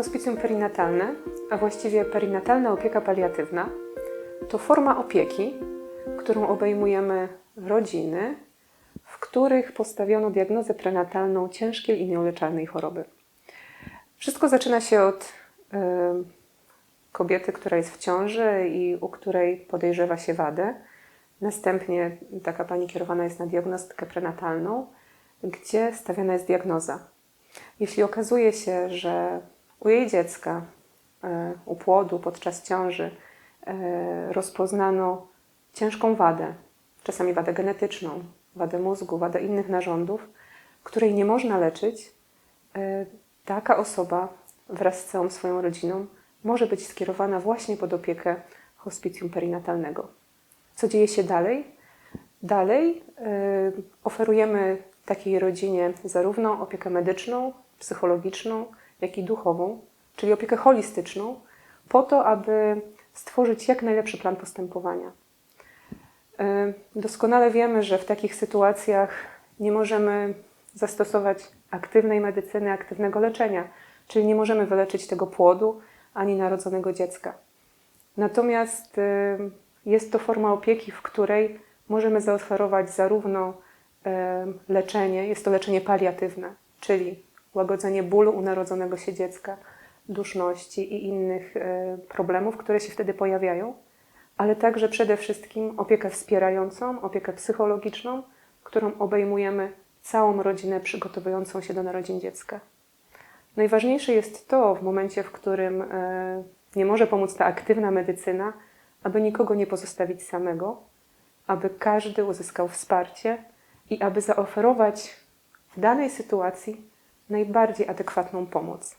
Hospicjum perinatalne, a właściwie perinatalna opieka paliatywna, to forma opieki, którą obejmujemy rodziny, w których postawiono diagnozę prenatalną ciężkiej i nieuleczalnej choroby. Wszystko zaczyna się od y, kobiety, która jest w ciąży i u której podejrzewa się wadę. Następnie taka pani kierowana jest na diagnostykę prenatalną, gdzie stawiana jest diagnoza. Jeśli okazuje się, że u jej dziecka, e, u płodu podczas ciąży e, rozpoznano ciężką wadę, czasami wadę genetyczną, wadę mózgu, wadę innych narządów, której nie można leczyć, e, taka osoba wraz z całą swoją rodziną może być skierowana właśnie pod opiekę hospicjum perinatalnego. Co dzieje się dalej? Dalej oferujemy takiej rodzinie zarówno opiekę medyczną, psychologiczną, jak i duchową, czyli opiekę holistyczną, po to, aby stworzyć jak najlepszy plan postępowania. Y, Doskonale wiemy, że w takich sytuacjach nie możemy zastosować aktywnej medycyny, aktywnego leczenia, czyli nie możemy wyleczyć tego płodu ani narodzonego dziecka. Natomiast y, jest to forma opieki, w której możemy zaoferować zarówno y, leczenie, jest to leczenie paliatywne, czyli łagodzenie bólu u narodzonego się dziecka, duszności i innych y, problemów, które się wtedy pojawiają, ale także przede wszystkim opiekę wspierającą, opiekę psychologiczną, którą obejmujemy całą rodzinę przygotowującą się do narodzin dziecka. Najważniejsze jest to w momencie, w którym e, nie może pomóc ta aktywna medycyna, aby nikogo nie pozostawić samego, aby każdy uzyskał wsparcie i aby zaoferować w danej sytuacji najbardziej adekwatną pomoc.